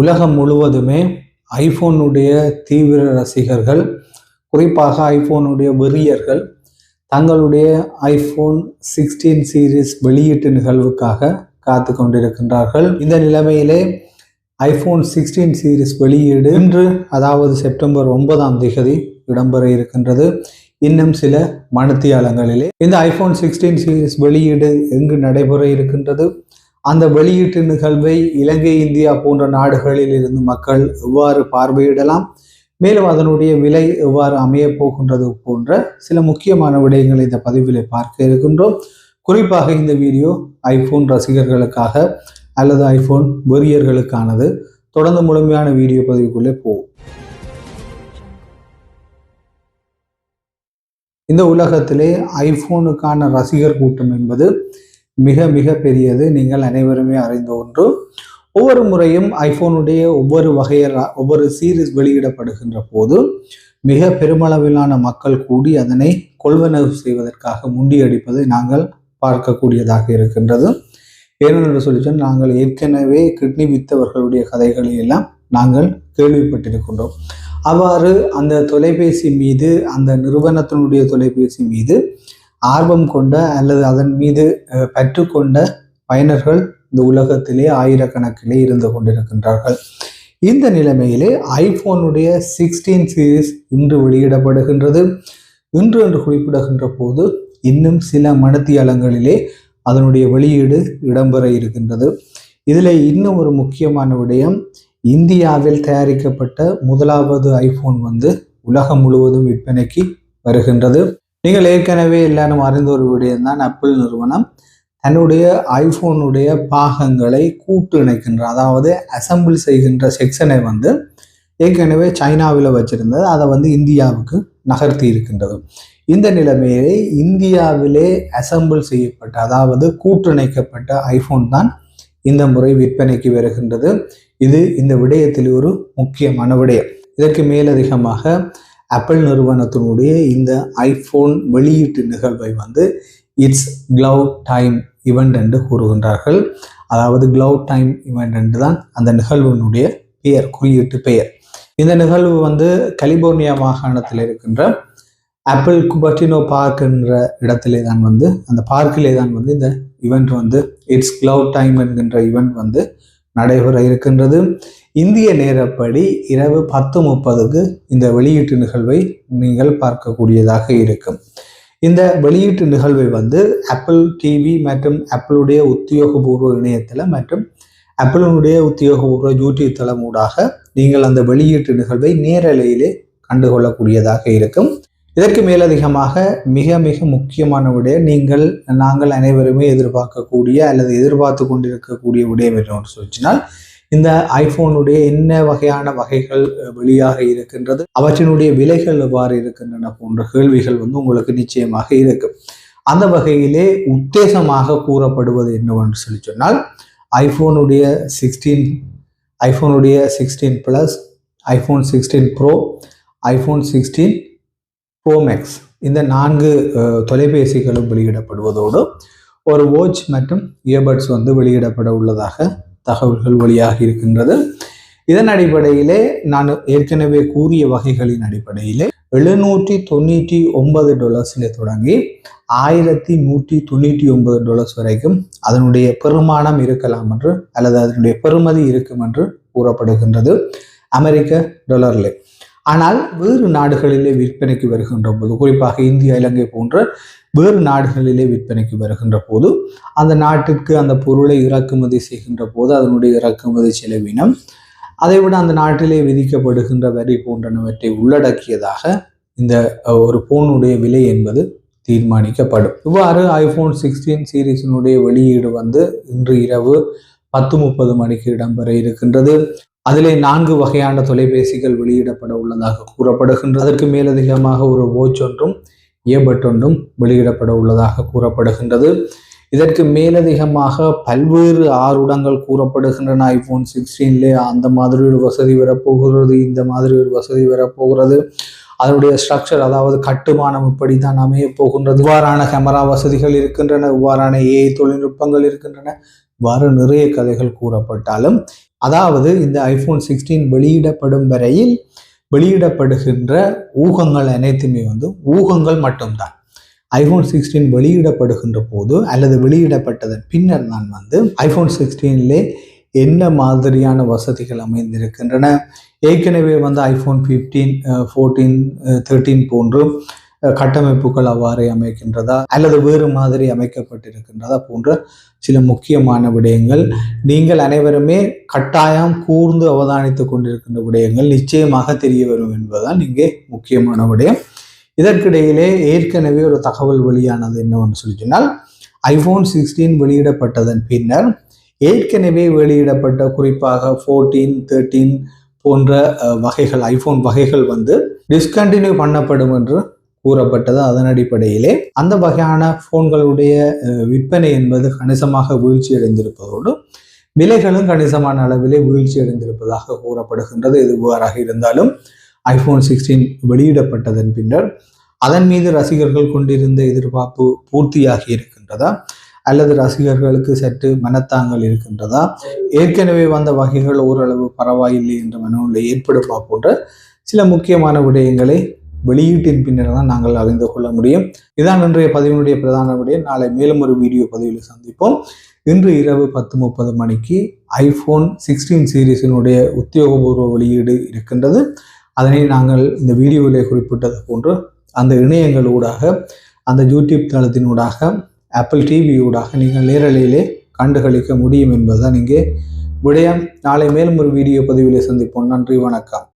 உலகம் முழுவதுமே ஐஃபோனுடைய தீவிர ரசிகர்கள் குறிப்பாக ஐஃபோனுடைய வெறியர்கள் தங்களுடைய ஐஃபோன் சிக்ஸ்டீன் சீரீஸ் வெளியீட்டு நிகழ்வுக்காக காத்து கொண்டிருக்கின்றார்கள். இந்த நிலைமையிலே ஐஃபோன் சிக்ஸ்டீன் சீரீஸ் வெளியீடு இன்று அதாவது செப்டம்பர் ஒன்பதாம் தேதி இடம்பெற இருக்கின்றது. இன்னும் சில மணித்தியாலங்களிலே இந்த ஐஃபோன் சிக்ஸ்டீன் சீரீஸ் வெளியீடு எங்கு நடைபெற இருக்கின்றது? அந்த வெளியீட்டு நிகழ்வை இலங்கை இந்தியா போன்ற நாடுகளில் இருந்து மக்கள் எவ்வாறு பார்வையிடலாம்? மேலும் அதனுடைய விலை எவ்வாறு அமையப் போகின்றது போன்ற சில முக்கியமான விடயங்களை இந்த பதிவில் பார்க்க இருக்கின்றோம். குறிப்பாக இந்த வீடியோ ஐஃபோன் ரசிகர்களுக்காக அல்லது ஐஃபோன் வெறியர்களுக்கானது. தொடர்ந்து முழுமையான வீடியோ பதிவுக்குள்ளே போகும் இந்த உலகத்திலே ஐஃபோனுக்கான ரசிகர் கூட்டம் என்பது மிக மிக பெரியது. நீங்கள் அனைவருமே அறிந்த ஒன்று. ஒவ்வொரு முறையும் ஐஃபோனுடைய ஒவ்வொரு வகையில் ஒவ்வொரு சீரீஸ் வெளியிடப்படுகின்ற போது மிக பெருமளவிலான மக்கள் கூடி அதனை கொள்வனவு செய்வதற்காக முண்டியடிப்பதை நாங்கள் பார்க்கக்கூடியதாக இருக்கின்றது. ஏனென்று சொல்லி நாங்கள் ஏற்கனவே கிட்னி வித்தவர்களுடைய கதைகளை எல்லாம் நாங்கள் கேள்விப்பட்டிருக்கின்றோம். அவ்வாறு அந்த தொலைபேசி மீது அந்த நிறுவனத்தினுடைய தொலைபேசி மீது ஆர்வம் கொண்ட அல்லது அதன் மீது பற்றுக்கொண்ட பயனர்கள் இந்த உலகத்திலே ஆயிரக்கணக்கிலே இருந்து கொண்டிருக்கின்றார்கள். இந்த நிலைமையிலே ஐபோனுடைய சிக்ஸ்டீன் சீரீஸ் இன்று வெளியிடப்படுகின்றது. இன்று என்று குறிப்பிடுகின்ற போது இன்னும் சில மனத்தியாலங்களிலே அதனுடைய வெளியீடு இடம்பெற இருக்கின்றது. இதில் இன்னும் ஒரு முக்கியமான விடயம் இந்தியாவில் தயாரிக்கப்பட்ட முதலாவது ஐபோன் வந்து உலகம் முழுவதும் விற்பனைக்கு வருகின்றது. நீங்கள் ஏற்கனவே எல்லாரும் அறிந்த ஒரு விடயம் தான் ஆப்பிள் நிறுவனம் தன்னுடைய ஐஃபோனுடைய பாகங்களை கூட்டு இணைக்கின்ற அதாவது அசம்பிள் செய்கின்ற செக்ஷனை வந்து ஏற்கனவே சைனாவில் வச்சிருந்தது. அதை வந்து இந்தியாவுக்கு நகர்த்தி இருக்கின்றது. இந்த நிலைமையை இந்தியாவிலே அசம்பிள் செய்யப்பட்ட அதாவது கூட்டிணைக்கப்பட்ட ஐஃபோன் தான் இந்த முறை விற்பனைக்கு வருகின்றது. இது இந்த விடயத்தில் ஒரு முக்கியமான விடயம். இதற்கு மேலதிகமாக ஆப்பிள் நிறுவனத்தினுடைய இந்த ஐஃபோன் வெளியீட்டு நிகழ்வை வந்து இட்ஸ் க்ளவ் டைம் இவெண்ட் என்று கூறுகின்றார்கள். அதாவது க்ளவ் டைம் இவெண்ட் என்று தான் அந்த நிகழ்வினுடைய பெயர் குறியீட்டு பெயர். இந்த நிகழ்வு வந்து கலிபோர்னியா மாகாணத்தில் இருக்கின்ற ஆப்பிள் குபர்டினோ பார்க் என்ற இடத்திலே தான் வந்து அந்த பார்க்கிலே தான் வந்து இந்த இவெண்ட் வந்து இட்ஸ் க்ளவ் டைம் என்கின்ற இவெண்ட் வந்து நடைபெற இருக்கின்றது. இந்திய நேரப்படி இரவு பத்து முப்பதுக்கு இந்த வெளியீட்டு நிகழ்வை நீங்கள் பார்க்கக்கூடியதாக இருக்கும். இந்த வெளியீட்டு நிகழ்வை வந்து ஆப்பிள் டிவி மற்றும் ஆப்பிளுடைய உத்தியோகபூர்வ இணையத்தில் மற்றும் ஆப்பிளினுடைய உத்தியோகபூர்வ யூடியூப் தளம் ஊடாக நீங்கள் அந்த வெளியீட்டு நிகழ்வை நேரலையிலே கண்டுகொள்ளக்கூடியதாக இருக்கும். இதற்கு மேலதிகமாக மிக மிக முக்கியமான விடயம் நீங்கள் நாங்கள் அனைவருமே எதிர்பார்க்கக்கூடிய அல்லது எதிர்பார்த்து கொண்டிருக்கக்கூடிய விடயம் என்று சொல்லிச்சினால் இந்த ஐபோனுடைய என்ன வகையான வகைகள் வெளியாக இருக்கின்றது அவற்றினுடைய விலைகள் எவ்வாறு இருக்கின்றன போன்ற கேள்விகள் வந்து உங்களுக்கு நிச்சயமாக இருக்கும் அந்த வகையிலே உத்தேசமாக கூறப்படுவது என்னவென்று சொல்லி சொன்னால் ஐஃபோனுடைய sixteen ஐஃபோனுடைய sixteen plus iPhone sixteen pro iPhone sixteen pro max இந்த நான்கு தொலைபேசிகளும் வெளியிடப்படுவதோடு ஒரு வாட்ச் மற்றும் இயர்பட்ஸ் வந்து வெளியிடப்பட உள்ளதாக தகவல்கள் வழியாக இருக்கின்றது. இதன் அடிப்படையிலே நான் ஏற்கனவே கூறிய வகைகளின் அடிப்படையிலே எழுநூற்றி தொண்ணூற்றி ஒன்பது டொலர்ஸில் தொடங்கி ஆயிரத்தி நூற்றி தொண்ணூற்றி ஒன்பது டொலர்ஸ் வரைக்கும் அதனுடைய பெருமானம் இருக்கலாம் என்று அல்லது அதனுடைய பெருமதி இருக்கும் என்று கூறப்படுகின்றது. அமெரிக்க டொலர்லே ஆனால் வேறு நாடுகளிலே விற்பனைக்கு வருகின்ற போது குறிப்பாக இந்தியா இலங்கை போன்ற வேறு நாடுகளிலே விற்பனைக்கு வருகின்ற போது அந்த நாட்டிற்கு அந்த பொருளை இறக்குமதி செய்கின்ற போது அதனுடைய இறக்குமதி செலவினம் அதை விட அந்த நாட்டிலே விதிக்கப்படுகின்ற வரி போன்றனவற்றை உள்ளடக்கியதாக இந்த ஒரு போனுடைய விலை என்பது தீர்மானிக்கப்படும். இவ்வாறு ஐபோன் சிக்ஸ்டீன் சீரீஸினுடைய வெளியீடு வந்து இன்று இரவு பத்து முப்பது மணிக்கு இடம்பெற இருக்கின்றது. அதிலே நான்கு வகையான தொலைபேசிகள் வெளியிடப்பட உள்ளதாக கூறப்படுகின்றது. அதற்கு மேலதிகமாக ஒரு வாட்ச் ஒன்றும் ஏபட் ஒன்றும் வெளியிடப்பட உள்ளதாக கூறப்படுகின்றது. இதற்கு மேலதிகமாக பல்வேறு ஆறுடங்கள் கூறப்படுகின்றன. ஐபோன் சிக்ஸ்டீன்லே அந்த மாதிரி ஒரு வசதி வரப்போகிறது இந்த மாதிரி ஒரு வசதி வரப்போகிறது. அதனுடைய ஸ்ட்ரக்சர் அதாவது கட்டுமானம் இப்படி தான் அமைய போகின்றது. இவ்வாறான கேமரா வசதிகள் இருக்கின்றன இவ்வாறான ஏஐ தொழில்நுட்பங்கள் இருக்கின்றன. இவ்வாறு நிறைய கதைகள் கூறப்பட்டாலும் அதாவது இந்த ஐஃபோன் சிக்ஸ்டீன் வெளியிடப்படும் வரையில் வெளியிடப்படுகின்ற ஊகங்கள் அனைத்துமே வந்து ஊகங்கள் மட்டும்தான். ஐஃபோன் சிக்ஸ்டீன் வெளியிடப்படுகின்ற போது அல்லது வெளியிடப்பட்டதன் பின்னர் தான் வந்து ஐஃபோன் சிக்ஸ்டீன்லே என்ன மாதிரியான வசதிகள் அமைந்திருக்கின்றன? ஏற்கனவே வந்து ஐஃபோன் ஃபிஃப்டீன் ஃபோர்டீன் தேர்ட்டீன் போன்று கட்டமைப்புகள் அவ்வாறு அமைக்கின்றதா அல்லது வேறு மாதிரி அமைக்கப்பட்டிருக்கின்றதா போன்ற சில முக்கியமான விடயங்கள். நீங்கள் அனைவருமே கட்டாயம் கூர்ந்து அவதானித்து கொண்டிருக்கின்ற விடயங்கள் நிச்சயமாக தெரிய வரும் என்பதுதான் இங்கே முக்கியமான விடயம். இதற்கிடையிலே ஏற்கனவே ஒரு தகவல் வெளியானது என்னவென்று சொல்லி சொன்னால் ஐஃபோன் சிக்ஸ்டீன் வெளியிடப்பட்டதன் பின்னர் ஏற்கனவே வெளியிடப்பட்ட குறிப்பாக ஃபோர்டீன் தேர்ட்டீன் போன்ற வகைகள் ஐஃபோன் வகைகள் வந்து டிஸ்கண்டினியூ பண்ணப்படும் என்று கூறப்பட்டது அதன் அடிப்படையிலே அந்த வகையான போன்களுடைய விற்பனை என்பது கணிசமாக வீழ்ச்சி அடைந்திருப்பதோடு விலைகளும் கணிசமான அளவிலே வீழ்ச்சி அடைந்திருப்பதாக கூறப்படுகின்றது. இது இருந்தாலும் ஐஃபோன் சிக்ஸ்டீன் வெளியிடப்பட்டதன் பின்னர் அதன் மீது ரசிகர்கள் கொண்டிருந்த எதிர்பார்ப்பு பூர்த்தியாகி இருக்கின்றதா? அல்லது ரசிகர்களுக்கு சற்று மனத்தாங்கல் இருக்கின்றதா? ஏற்கனவே வந்த வகைகள் ஓரளவு பரவாயில்லை என்ற மனநிலை ஏற்படுமா போன்ற சில முக்கியமான விடயங்களை வெளியீட்டின் பின்னர் தான் நாங்கள் அறிந்து கொள்ள முடியும். இதான் இன்றைய பதிவினுடைய பிரதான விடயம் நாளை மேலும் ஒரு வீடியோ பதிவில் சந்திப்போம். இன்று இரவு பத்து முப்பது மணிக்கு ஐஃபோன் சிக்ஸ்டீன் சீரீஸினுடைய உத்தியோகபூர்வ வெளியீடு இருக்கின்றது. அதனை நாங்கள் இந்த வீடியோவிலே குறிப்பிட்டது போன்று அந்த இணையங்கள் ஊடாக அந்த யூடியூப் தளத்தினூடாக ஆப்பிள் டிவியூடாக நீங்கள் நேரலையிலே கண்டுகளிக்க முடியும் என்பதுதான் இங்கே விடயம். நாளை மேலும் ஒரு வீடியோ பதிவிலே சந்திப்போம். நன்றி வணக்கம்.